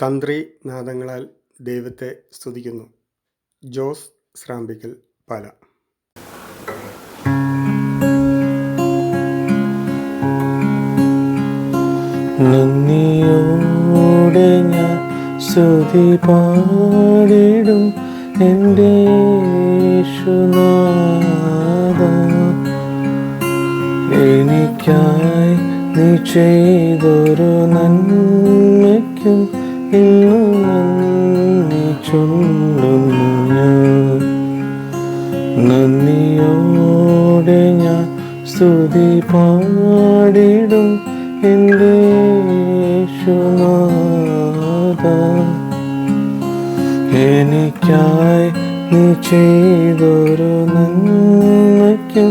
തന്ത്രി നാദങ്ങളാൽ ദൈവത്തെ സ്തുതിക്കുന്നു. ജോസ് ശ്രാമ്പിക്കൽ പാല. നന്ദിയോടെ ഞാൻ സ്തുതി പാടിടും എന്റെ എനിക്കായി നീ ചെയ്തൊരു നന്മയ്ക്കും സ്തുതി പാടിടും എന്റെ യേശുനാഥ. എനിക്കായി നീ ചെയ്തൊരു നന്മയ്ക്കും